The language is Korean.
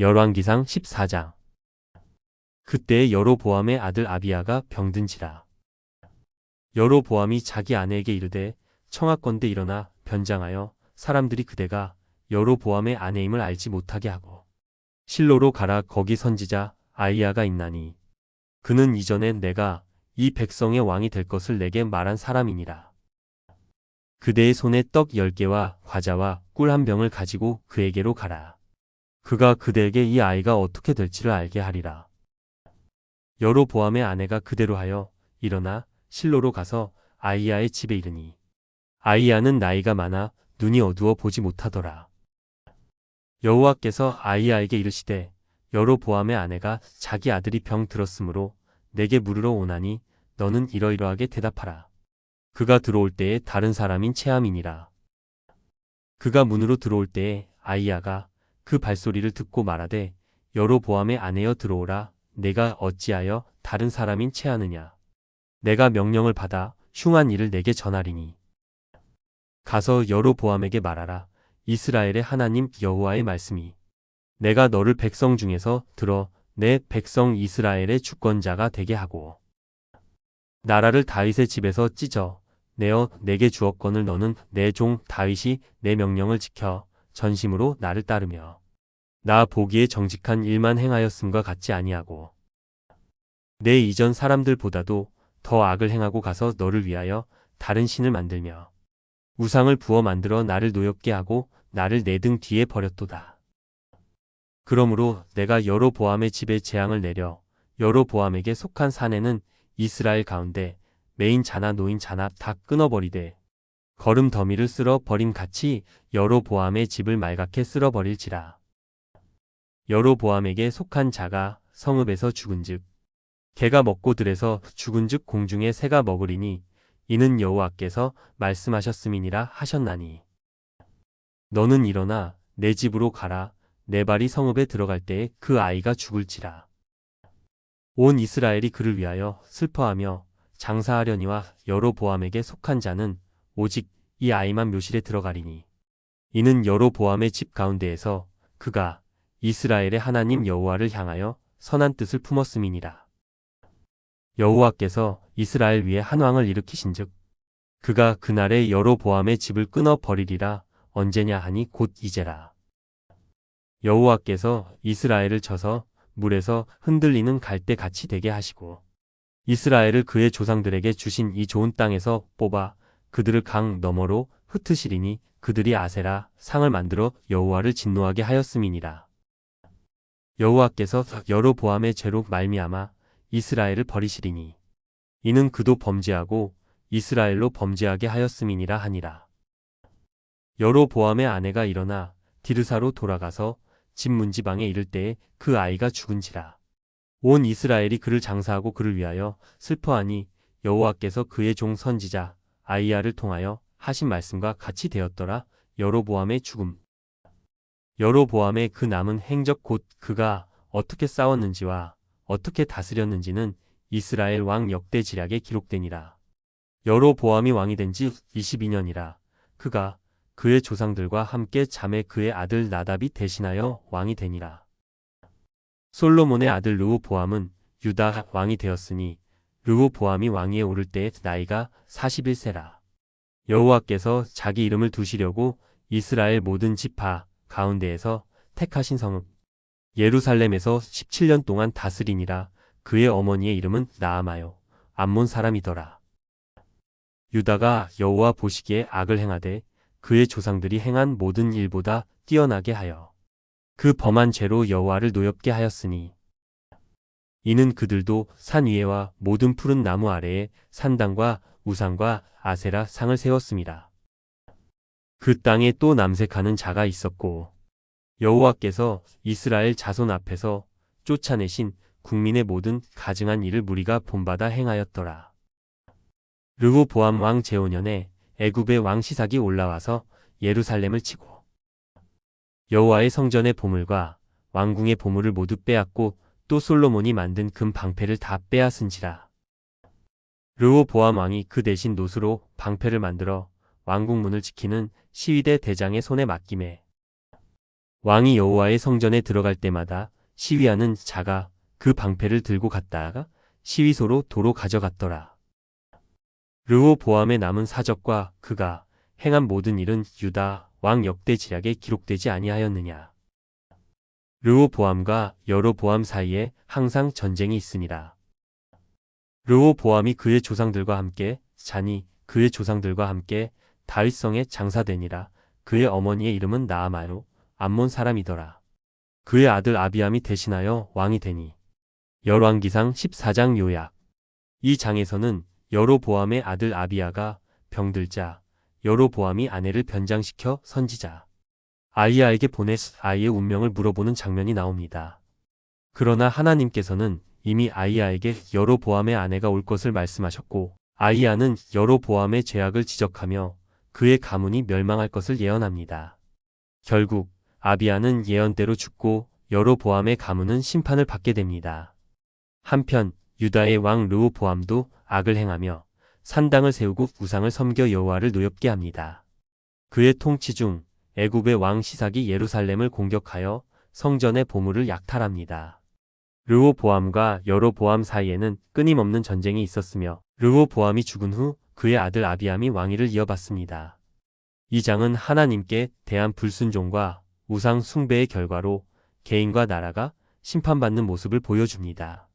열왕기상 14장 그때 여로보암의 아들 아비야가 병든지라. 여로보암이 자기 아내에게 이르되 청하건대 일어나 변장하여 사람들이 그대가 여로보암의 아내임을 알지 못하게 하고 실로로 가라 거기 선지자 아이야가 있나니 그는 이전에 내가 이 백성의 왕이 될 것을 내게 말한 사람이니라. 그대의 손에 떡 열 개와 과자와 꿀 한 병을 가지고 그에게로 가라. 그가 그대에게 이 아이가 어떻게 될지를 알게 하리라. 여로보암의 아내가 그대로 하여 일어나 실로로 가서 아이야의 집에 이르니 아이야는 나이가 많아 눈이 어두워 보지 못하더라. 여호와께서 아이야에게 이르시되 여로보암의 아내가 자기 아들이 병 들었으므로 내게 물으러 오나니 너는 이러이러하게 대답하라. 그가 들어올 때에 다른 사람인 체함이니라. 그가 문으로 들어올 때에 아이야가 그 발소리를 듣고 말하되 여로 보암의 아내여 들어오라. 내가 어찌하여 다른 사람인 체하느냐? 내가 명령을 받아 흉한 일을 내게 전하리니. 가서 여로 보암에게 말하라. 이스라엘의 하나님 여호와의 말씀이 내가 너를 백성 중에서 들어 내 백성 이스라엘의 주권자가 되게 하고 나라를 다윗의 집에서 찢어 내어 내게 주었거늘 너는 내 종 다윗이 내 명령을 지켜 전심으로 나를 따르며 나 보기에 정직한 일만 행하였음과 같지 아니하고 내 이전 사람들보다도 더 악을 행하고 가서 너를 위하여 다른 신을 만들며 우상을 부어 만들어 나를 노엽게 하고 나를 내 등 뒤에 버렸도다. 그러므로 내가 여로 보암의 집에 재앙을 내려 여로 보암에게 속한 사내는 이스라엘 가운데 메인 자나 노인 자나 다 끊어버리되 걸음 더미를 쓸어 버림 같이 여로 보암의 집을 말갛게 쓸어 버릴지라. 여로보암에게 속한 자가 성읍에서 죽은즉 개가 먹고 들에서 죽은즉 공중에 새가 먹으리니 이는 여호와께서 말씀하셨음이니라 하셨나니. 너는 일어나 내 집으로 가라. 내 발이 성읍에 들어갈 때에 그 아이가 죽을지라. 온 이스라엘이 그를 위하여 슬퍼하며 장사하려니와 여로보암에게 속한 자는 오직 이 아이만 묘실에 들어가리니. 이는 여로보암의 집 가운데에서 그가 이스라엘의 하나님 여호와를 향하여 선한 뜻을 품었음이니라. 여호와께서 이스라엘 위에 한 왕을 일으키신즉 그가 그날에 여로보암의 집을 끊어 버리리라 언제냐 하니 곧 이제라. 여호와께서 이스라엘을 쳐서 물에서 흔들리는 갈대 같이 되게 하시고 이스라엘을 그의 조상들에게 주신 이 좋은 땅에서 뽑아 그들을 강 너머로 흩으시리니 그들이 아세라 상을 만들어 여호와를 진노하게 하였음이니라. 여호와께서 여로보암의 죄로 말미암아 이스라엘을 버리시리니 이는 그도 범죄하고 이스라엘로 범죄하게 하였음이니라 하니라. 여로보암의 아내가 일어나 디르사로 돌아가서 집 문지방에 이를 때에 그 아이가 죽은지라. 온 이스라엘이 그를 장사하고 그를 위하여 슬퍼하니 여호와께서 그의 종 선지자 아이야를 통하여 하신 말씀과 같이 되었더라. 여로보암의 죽음. 여로보암의 그 남은 행적 곧 그가 어떻게 싸웠는지와 어떻게 다스렸는지는 이스라엘 왕 역대 지략에 기록되니라. 여로보암이 왕이 된 지 22년이라. 그가 그의 조상들과 함께 잠에 그의 아들 나답이 대신하여 왕이 되니라. 솔로몬의 아들 르호보암은 유다 왕이 되었으니 르호보암이 왕위에 오를 때의 나이가 41세라. 여호와께서 자기 이름을 두시려고 이스라엘 모든 지파 가운데에서 택하신 성읍 예루살렘에서 17년 동안 다스리니라 그의 어머니의 이름은 나아마요 암몬 사람이더라. 유다가 여호와 보시기에 악을 행하되 그의 조상들이 행한 모든 일보다 뛰어나게 하여 그 범한 죄로 여호와를 노엽게 하였으니 이는 그들도 산 위에와 모든 푸른 나무 아래에 산당과 우상과 아세라 상을 세웠습니다. 그 땅에 또 남색하는 자가 있었고 여호와께서 이스라엘 자손 앞에서 쫓아내신 국민의 모든 가증한 일을 무리가 본받아 행하였더라. 르호보암 왕 제오년에 애굽의 왕 시삭이 올라와서 예루살렘을 치고 여호와의 성전의 보물과 왕궁의 보물을 모두 빼앗고 또 솔로몬이 만든 금 방패를 다 빼앗은지라. 르호보암 왕이 그 대신 노수로 방패를 만들어 왕궁문을 지키는 시위대 대장의 손에 맡김에 왕이 여호와의 성전에 들어갈 때마다 시위하는 자가 그 방패를 들고 갔다가 시위소로 도로 가져갔더라. 르호 보암의 남은 사적과 그가 행한 모든 일은 유다 왕 역대 지략에 기록되지 아니하였느냐. 르호 보암과 여로 보암 사이에 항상 전쟁이 있으니라. 르호 보암이 그의 조상들과 함께 자니 그의 조상들과 함께 다윗성에 장사되니라. 그의 어머니의 이름은 나아마요 암몬 사람이더라. 그의 아들 아비암이 대신하여 왕이 되니. 열왕기상 14장 요약. 이 장에서는 여로보암의 아들 아비야가 병들자 여로보암이 아내를 변장시켜 선지자 아이야에게 보내 아이의 운명을 물어보는 장면이 나옵니다. 그러나 하나님께서는 이미 아이야에게 여로보암의 아내가 올 것을 말씀하셨고 아이야는 여로보암의 죄악을 지적하며 그의 가문이 멸망할 것을 예언합니다. 결국 아비야는 예언대로 죽고 여로보암의 가문은 심판을 받게 됩니다. 한편 유다의 왕 르호보암도 악을 행하며 산당을 세우고 우상을 섬겨 여호와를 노엽게 합니다. 그의 통치 중 애굽의 왕 시삭이 예루살렘을 공격하여 성전의 보물을 약탈합니다. 르호보암과 여로보암 사이에는 끊임없는 전쟁이 있었으며 르호보암이 죽은 후 그의 아들 아비암이 왕위를 이어받습니다. 이 장은 하나님께 대한 불순종과 우상 숭배의 결과로 개인과 나라가 심판받는 모습을 보여줍니다.